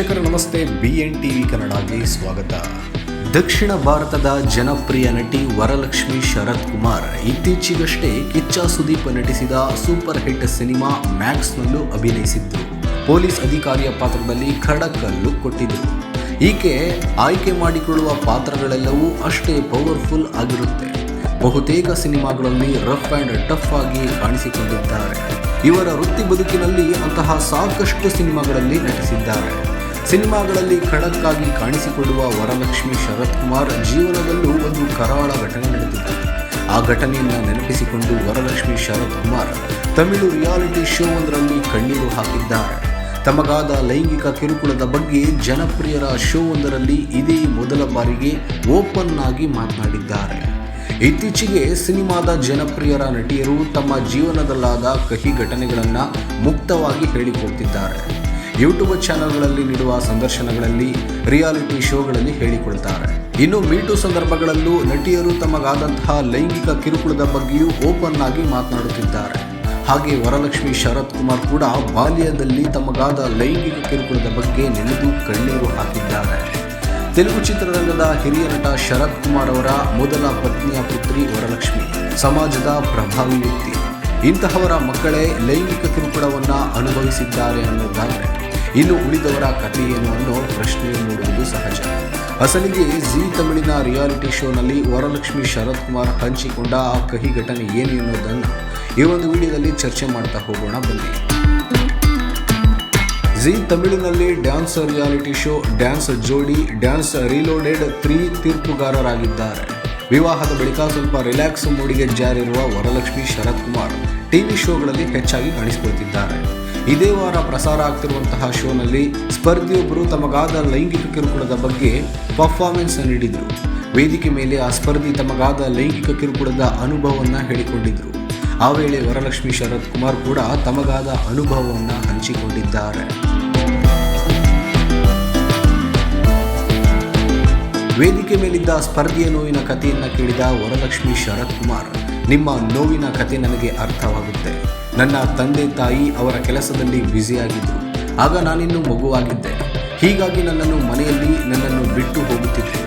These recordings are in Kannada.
ವೀಕ್ಷಕರ, ನಮಸ್ತೆ. ಬಿ ಎನ್ ಟಿವಿ ಕನ್ನಡಗೆ ಸ್ವಾಗತ. ದಕ್ಷಿಣ ಭಾರತದ ಜನಪ್ರಿಯ ನಟಿ ವರಲಕ್ಷ್ಮಿ ಶರತ್ ಕುಮಾರ್ ಇತ್ತೀಚೆಗಷ್ಟೇ ಕಿಚ್ಚ ಸುದೀಪ್ ನಟಿಸಿದ ಸೂಪರ್ ಹಿಟ್ ಸಿನಿಮಾ ಮ್ಯಾಕ್ಸ್ನಲ್ಲೂ ಅಭಿನಯಿಸಿದ್ದು ಪೊಲೀಸ್ ಅಧಿಕಾರಿಯ ಪಾತ್ರದಲ್ಲಿ ಖಡಕ್ ಲುಕ್ ಕೊಟ್ಟಿದ್ದರು ಈಕೆ ಆಯ್ಕೆ ಮಾಡಿಕೊಳ್ಳುವ ಪಾತ್ರಗಳೆಲ್ಲವೂ ಅಷ್ಟೇ ಪವರ್ಫುಲ್ ಆಗಿರುತ್ತೆ. ಬಹುತೇಕ ಸಿನಿಮಾಗಳಲ್ಲಿ ರಫ್ ಆ್ಯಂಡ್ ಟಫ್ ಆಗಿ ಕಾಣಿಸಿಕೊಂಡಿದ್ದಾರೆ. ಇವರ ವೃತ್ತಿ ಬದುಕಿನಲ್ಲಿ ಅಂತಹ ಸಾಕಷ್ಟು ಸಿನಿಮಾಗಳಲ್ಲಿ ನಟಿಸಿದ್ದಾರೆ. ಸಿನಿಮಾಗಳಲ್ಲಿ ಖಡಕ್ಕಾಗಿ ಕಾಣಿಸಿಕೊಳ್ಳುವ ವರಲಕ್ಷ್ಮಿ ಶರತ್ ಕುಮಾರ್ ಜೀವನದಲ್ಲೂ ಒಂದು ಕರಾಳ ಘಟನೆ ನಡೆದಿದೆ. ಆ ಘಟನೆಯನ್ನು ನೆನಪಿಸಿಕೊಂಡು ವರಲಕ್ಷ್ಮಿ ಶರತ್ ಕುಮಾರ್ ತಮಿಳು ರಿಯಾಲಿಟಿ ಶೋ ಒಂದರಲ್ಲಿ ಕಣ್ಣೀರು ಹಾಕಿದ್ದಾರೆ. ತಮಗಾದ ಲೈಂಗಿಕ ಕಿರುಕುಳದ ಬಗ್ಗೆ ಜನಪ್ರಿಯರ ಶೋ ಒಂದರಲ್ಲಿ ಇದೇ ಮೊದಲ ಬಾರಿಗೆ ಓಪನ್ ಆಗಿ ಮಾತನಾಡಿದ್ದಾರೆ. ಇತ್ತೀಚೆಗೆ ಸಿನಿಮಾದ ಜನಪ್ರಿಯರ ನಟಿಯರು ತಮ್ಮ ಜೀವನದಲ್ಲಾದ ಕಹಿ ಘಟನೆಗಳನ್ನು ಮುಕ್ತವಾಗಿ ಹೇಳಿಕೊಳ್ತಿದ್ದಾರೆ ಯೂಟ್ಯೂಬ್ ಚಾನೆಲ್ಗಳಲ್ಲಿ ನೀಡುವ ಸಂದರ್ಶನಗಳಲ್ಲಿ, ರಿಯಾಲಿಟಿ ಶೋಗಳಲ್ಲಿ ಹೇಳಿಕೊಳ್ತಾರೆ. ಇನ್ನು ಮೀಟು ಸಂದರ್ಭಗಳಲ್ಲೂ ನಟಿಯರು ತಮಗಾದಂತಹ ಲೈಂಗಿಕ ಕಿರುಕುಳದ ಬಗ್ಗೆಯೂ ಓಪನ್ ಆಗಿ ಮಾತನಾಡುತ್ತಿದ್ದಾರೆ. ಹಾಗೆ ವರಲಕ್ಷ್ಮಿ ಶರತ್ ಕುಮಾರ್ ಕೂಡ ಬಾಲ್ಯದಲ್ಲಿ ತಮಗಾದ ಲೈಂಗಿಕ ಕಿರುಕುಳದ ಬಗ್ಗೆ ನೆನೆದು ಕಣ್ಣೀರು ಹಾಕಿದ್ದಾರೆ. ತೆಲುಗು ಚಿತ್ರರಂಗದ ಹಿರಿಯ ನಟ ಶರತ್ ಕುಮಾರ್ ಅವರ ಮೊದಲ ಪತ್ನಿಯ ಪುತ್ರಿ ವರಲಕ್ಷ್ಮಿ, ಸಮಾಜದ ಪ್ರಭಾವಿ ವ್ಯಕ್ತಿ. ಇಂತಹವರ ಮಕ್ಕಳೇ ಲೈಂಗಿಕ ಕಿರುಕುಳವನ್ನು ಅನುಭವಿಸಿದ್ದಾರೆ ಅನ್ನೋದಾದ್ರೆ. ಇನ್ನು ಉಳಿದವರ ಕಥೆ ಏನು ಅನ್ನೋ ಪ್ರಶ್ನೆ ಮೂಡುವುದು ಸಹಜ. ಅಸಲಿಗೆ ಜೀ ತಮಿಳಿನ ರಿಯಾಲಿಟಿ ಶೋನಲ್ಲಿ ವರಲಕ್ಷ್ಮಿ ಶರತ್ ಕುಮಾರ್ ಹಂಚಿಕೊಂಡ ಆ ಕಹಿ ಘಟನೆ ಏನು ಎನ್ನುವುದನ್ನು ಈ ಒಂದು ವಿಡಿಯೋದಲ್ಲಿ ಚರ್ಚೆ ಮಾಡ್ತಾ ಹೋಗೋಣ ಬನ್ನಿ. Zee ತಮಿಳಿನಲ್ಲಿ dance reality show, dance Jodi, dance reloaded three ತೀರ್ಪುಗಾರರಾಗಿದ್ದಾರೆ. ವಿವಾಹದ ಬಳಿಕ ಸ್ವಲ್ಪ ರಿಲ್ಯಾಕ್ಸ್ ಮೂಡಿಗೆ ಜಾರಿರುವ ವರಲಕ್ಷ್ಮಿ ಶರತ್ ಕುಮಾರ್ ಟಿವಿ ಶೋಗಳಲ್ಲಿ ಹೆಚ್ಚಾಗಿ ಕಾಣಿಸಿಕೊಳ್ತಿದ್ದಾರೆ. ಇದೇ ವಾರ ಪ್ರಸಾರ ಆಗ್ತಿರುವಂತಹ ಶೋನಲ್ಲಿ ಸ್ಪರ್ಧಿಯೊಬ್ಬರು ತಮಗಾದ ಲೈಂಗಿಕ ಕಿರುಕುಳದ ಬಗ್ಗೆ ಪರ್ಫಾರ್ಮೆನ್ಸ್ ನೀಡಿದರು. ವೇದಿಕೆ ಮೇಲೆ ಆ ಸ್ಪರ್ಧಿ ತಮಗಾದ ಲೈಂಗಿಕ ಕಿರುಕುಳದ ಅನುಭವವನ್ನು ಹೇಳಿಕೊಂಡಿದ್ದರು ಆ ವೇಳೆ ವರಲಕ್ಷ್ಮಿ ಶರತ್ ಕುಮಾರ್ ಕೂಡ ತಮಗಾದ ಅನುಭವವನ್ನು ಹಂಚಿಕೊಂಡಿದ್ದಾರೆ. ವೇದಿಕೆ ಮೇಲಿದ್ದ ಸ್ಪರ್ಧೆಯ ನೋವಿನ ಕಥೆಯನ್ನು ಕೇಳಿದ ವರಲಕ್ಷ್ಮಿ ಶರತ್ ಕುಮಾರ್, ನಿಮ್ಮ ನೋವಿನ ಕಥೆ ನನಗೆ ಅರ್ಥವಾಗುತ್ತೆ. ನನ್ನ ತಂದೆ ತಾಯಿ ಅವರ ಕೆಲಸದಲ್ಲಿ ಬ್ಯುಸಿಯಾಗಿದ್ದರು ಆಗ ನಾನಿನ್ನು ಮಗುವಾಗಿದ್ದೆ. ಹೀಗಾಗಿ ನನ್ನನ್ನು ಮನೆಯಲ್ಲಿ ನನ್ನನ್ನು ಬಿಟ್ಟು ಹೋಗುತ್ತಿದ್ದರು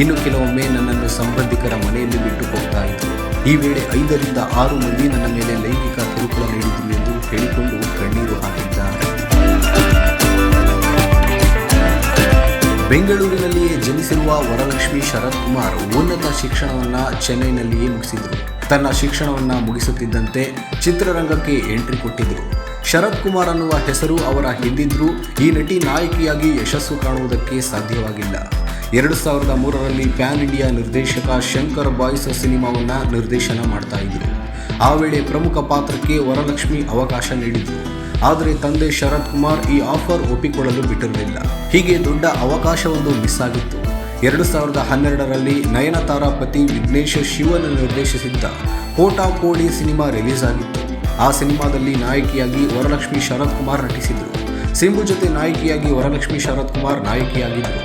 ಇನ್ನು ಕೆಲವೊಮ್ಮೆ ನನ್ನನ್ನು ಸಂಬಂಧಿಕರ ಮನೆಯಲ್ಲಿ ಬಿಟ್ಟು ಹೋಗ್ತಾ ಇದ್ದರು ಈ ವೇಳೆ ಐದರಿಂದ ಆರು ಮಂದಿ ನನ್ನ ಮೇಲೆ ಲೈಂಗಿಕ ಕಿರುಕುಳ ನೀಡಿದ್ರು ಎಂದು ಹೇಳಿಕೊಂಡು ಕಣ್ಣೀರು ಹಾಕಿದ್ದಾರೆ. ಬೆಂಗಳೂರಿನಲ್ಲಿಯೇ ಜನಿಸಿರುವ ವರಲಕ್ಷ್ಮಿ ಶರತ್ ಕುಮಾರ್ ಉನ್ನತ ಶಿಕ್ಷಣವನ್ನು ಚೆನ್ನೈನಲ್ಲಿಯೇ ಮುಗಿಸಿದರು. ತನ್ನ ಶಿಕ್ಷಣವನ್ನು ಮುಗಿಸುತ್ತಿದ್ದಂತೆ ಚಿತ್ರರಂಗಕ್ಕೆ ಎಂಟ್ರಿ ಕೊಟ್ಟಿದ್ದರು ಶರತ್ ಕುಮಾರ್ ಅನ್ನುವ ಹೆಸರು ಅವರ ಹಿಂದಿದ್ರೂ, ಈ ನಟಿ ನಾಯಕಿಯಾಗಿ ಯಶಸ್ಸು ಕಾಣುವುದಕ್ಕೆ ಸಾಧ್ಯವಾಗಿಲ್ಲ. ಎರಡು ಸಾವಿರದ ಮೂರರಲ್ಲಿ ಪ್ಯಾನ್ ಇಂಡಿಯಾ ನಿರ್ದೇಶಕ ಶಂಕರ್ ಬಾಯ್ಸ್ ಸಿನಿಮಾವನ್ನು ನಿರ್ದೇಶನ ಮಾಡ್ತಾ ಇದ್ದರು ಆ ವೇಳೆ ಪ್ರಮುಖ ಪಾತ್ರಕ್ಕೆ ವರಲಕ್ಷ್ಮಿ ಅವಕಾಶ ನೀಡಿದ್ರು. ಆದರೆ ತಂದೆ ಶರತ್ ಕುಮಾರ್ ಈ ಆಫರ್ ಒಪ್ಪಿಕೊಳ್ಳಲು ಬಿಟ್ಟಿರಲಿಲ್ಲ. ಹೀಗೆ ದೊಡ್ಡ ಅವಕಾಶವೊಂದು ಮಿಸ್ ಆಗಿತ್ತು. ಎರಡು ಸಾವಿರದ ಹನ್ನೆರಡರಲ್ಲಿ ನಯನತಾರ ಪತಿ ವಿಘ್ನೇಶ್ ಶಿವನ್ ನಿರ್ದೇಶಿಸಿದ್ದ ಕೋಟಾ ಕೋಳಿ ಸಿನಿಮಾ ರಿಲೀಸ್ ಆಗಿತ್ತು ಆ ಸಿನಿಮಾದಲ್ಲಿ ನಾಯಕಿಯಾಗಿ ವರಲಕ್ಷ್ಮಿ ಶರತ್ ಕುಮಾರ್ ನಟಿಸಿದರು. ಸಿಂಬು ಜೊತೆ ನಾಯಕಿಯಾಗಿ ವರಲಕ್ಷ್ಮಿ ಶರತ್ ಕುಮಾರ್ ನಾಯಕಿಯಾಗಿದ್ದರು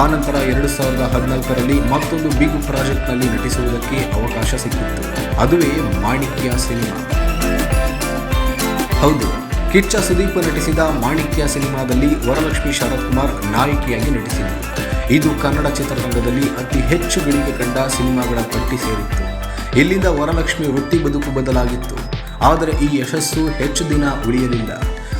ಆ ನಂತರ ಎರಡು ಸಾವಿರದ ಹದಿನಾಲ್ಕರಲ್ಲಿ ಮತ್ತೊಂದು ಬಿಗ್ ಪ್ರಾಜೆಕ್ಟ್ನಲ್ಲಿ ನಟಿಸುವುದಕ್ಕೆ ಅವಕಾಶ ಸಿಕ್ಕಿತ್ತು. ಅದುವೇ ಮಾಣಿಕ್ಯ ಸಿನಿಮಾ. ಹೌದು, ಕಿಚ್ಚ ಸುದೀಪ್ ನಟಿಸಿದ ಮಾಣಿಕ್ಯ ಸಿನಿಮಾದಲ್ಲಿ ವರಲಕ್ಷ್ಮಿ ಶರತ್ ಕುಮಾರ್ ನಾಯಕಿಯಾಗಿ ನಟಿಸಿದರು. ಇದು ಕನ್ನಡ ಚಿತ್ರರಂಗದಲ್ಲಿ ಅತಿ ಹೆಚ್ಚು ಗಳಿಕೆ ಕಂಡ ಸಿನಿಮಾಗಳ ಪಟ್ಟಿ ಸೇರಿತ್ತು. ಇಲ್ಲಿಂದ ವರಲಕ್ಷ್ಮಿ ವೃತ್ತಿ ಬದುಕು ಬದಲಾಗಿತ್ತು. ಆದರೆ ಈ ಯಶಸ್ಸು ಹೆಚ್ಚು ದಿನ ಉಳಿಯಲಿಲ್ಲ.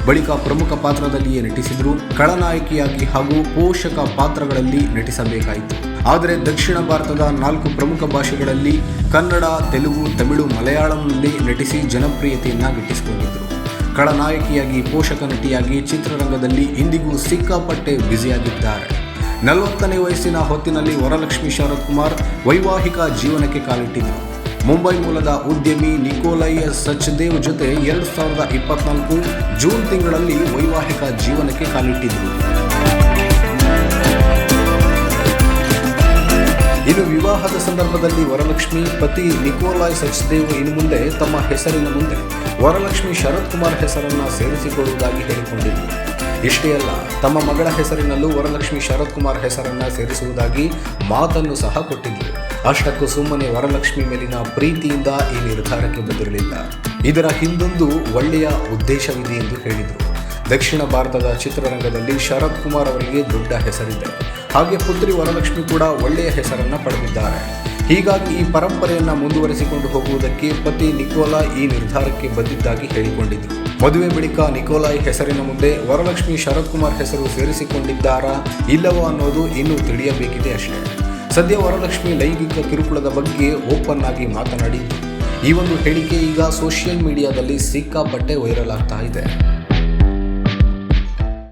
ಬಳಿಕ ಪ್ರಮುಖ ಪಾತ್ರದಲ್ಲಿಯೇ ನಟಿಸಿದ್ರು ಖಳನಾಯಕಿಯಾಗಿ ಹಾಗೂ ಪೋಷಕ ಪಾತ್ರಗಳಲ್ಲಿ ನಟಿಸಬೇಕಾಯಿತು. ಆದರೆ ದಕ್ಷಿಣ ಭಾರತದ ನಾಲ್ಕು ಪ್ರಮುಖ ಭಾಷೆಗಳಲ್ಲಿ ಕನ್ನಡ, ತೆಲುಗು, ತಮಿಳು, ಮಲಯಾಳಂನಲ್ಲಿ ನಟಿಸಿ ಜನಪ್ರಿಯತೆಯನ್ನು ಗಿಟ್ಟಿಸಿಕೊಂಡಿದ್ದರು ಖಳನಾಯಕಿಯಾಗಿ ಪೋಷಕ ನಟಿಯಾಗಿ ಚಿತ್ರರಂಗದಲ್ಲಿ ಇಂದಿಗೂ ಸಿಕ್ಕಾಪಟ್ಟೆ ಬ್ಯುಸಿಯಾಗಿದ್ದಾರೆ. ನಲವತ್ತನೇ ವಯಸ್ಸಿನ ಹೊತ್ತಿನಲ್ಲಿ ವರಲಕ್ಷ್ಮಿ ಶರತ್ ಕುಮಾರ್ ವೈವಾಹಿಕ ಜೀವನಕ್ಕೆ ಕಾಲಿಟ್ಟಿದ್ದರು. ಮುಂಬೈ ಮೂಲದ ಉದ್ಯಮಿ ನಿಕೋಲೈ ಸಚ್ದೇವ್ ಜೊತೆ ಎರಡು ಸಾವಿರದ ಇಪ್ಪತ್ನಾಲ್ಕು ಜೂನ್ ತಿಂಗಳಲ್ಲಿ ವೈವಾಹಿಕ ಜೀವನಕ್ಕೆ ಕಾಲಿಟ್ಟಿದ್ದರು. ಇನ್ನು ವಿವಾಹದ ಸಂದರ್ಭದಲ್ಲಿ ವರಲಕ್ಷ್ಮಿ, ಪತಿ ನಿಕೋಲಾಯ್ ಸಚ್ದೇವ್ ಇನ್ನು ಮುಂದೆ ತಮ್ಮ ಹೆಸರಿನ ಮುಂದೆ ವರಲಕ್ಷ್ಮಿ ಶರತ್ ಕುಮಾರ್ ಹೆಸರನ್ನು ಸೇರಿಸಿಕೊಳ್ಳುವುದಾಗಿ ಹೇಳಿಕೊಂಡಿದ್ದರು. ಇಷ್ಟೇ ಅಲ್ಲ, ತಮ್ಮ ಮಗಳ ಹೆಸರಿನಲ್ಲೂ ವರಲಕ್ಷ್ಮಿ ಶರತ್ ಕುಮಾರ್ ಹೆಸರನ್ನ ಸೇರಿಸುವುದಾಗಿ ಮಾತನ್ನು ಸಹ ಕೊಟ್ಟಿದ್ದರು ಅಷ್ಟಕ್ಕೂ ಸುಮ್ಮನೆ ವರಲಕ್ಷ್ಮಿ ಮೇಲಿನ ಪ್ರೀತಿಯಿಂದ ಈ ನಿರ್ಧಾರಕ್ಕೆ ಬಂದಿರಲಿಲ್ಲ. ಇದರ ಹಿಂದೊಂದು ಒಳ್ಳೆಯ ಉದ್ದೇಶವಿದೆ ಎಂದು ಹೇಳಿದರು. ದಕ್ಷಿಣ ಭಾರತದ ಚಿತ್ರರಂಗದಲ್ಲಿ ಶರತ್ ಕುಮಾರ್ ಅವರಿಗೆ ದೊಡ್ಡ ಹೆಸರಿದೆ. ಹಾಗೆ ಪುತ್ರಿ ವರಲಕ್ಷ್ಮಿ ಕೂಡ ಒಳ್ಳೆಯ ಹೆಸರನ್ನ ಪಡೆದಿದ್ದಾರೆ. ಹೀಗಾಗಿ ಈ ಪರಂಪರೆಯನ್ನು ಮುಂದುವರಿಸಿಕೊಂಡು ಹೋಗುವುದಕ್ಕೆ ಪತಿ ನಿಕೋಲಾ ಈ ನಿರ್ಧಾರಕ್ಕೆ ಬಂದಿದ್ದಾಗಿ ಹೇಳಿಕೊಂಡಿದ್ರು ಮದುವೆ ಬಳಿಕ ನಿಕೋಲಾಯ್ ಹೆಸರಿನ ಮುಂದೆ ವರಲಕ್ಷ್ಮಿ ಶರತ್ ಕುಮಾರ್ ಹೆಸರು ಸೇರಿಸಿಕೊಂಡಿದ್ದಾರಾ ಇಲ್ಲವೋ ಅನ್ನೋದು ಇನ್ನೂ ತಿಳಿಯಬೇಕಿದೆ ಅಷ್ಟೇ. ಸದ್ಯ ವರಲಕ್ಷ್ಮಿ ಲೈಂಗಿಕ ಕಿರುಕುಳದ ಬಗ್ಗೆ ಓಪನ್ ಆಗಿ ಮಾತನಾಡಿದ್ದು. ಈ ಒಂದು ಹೇಳಿಕೆ ಈಗ ಸೋಷಿಯಲ್ ಮೀಡಿಯಾದಲ್ಲಿ ಸಿಕ್ಕಾಪಟ್ಟೆ ವೈರಲ್ ಆಗ್ತಾ ಇದೆ.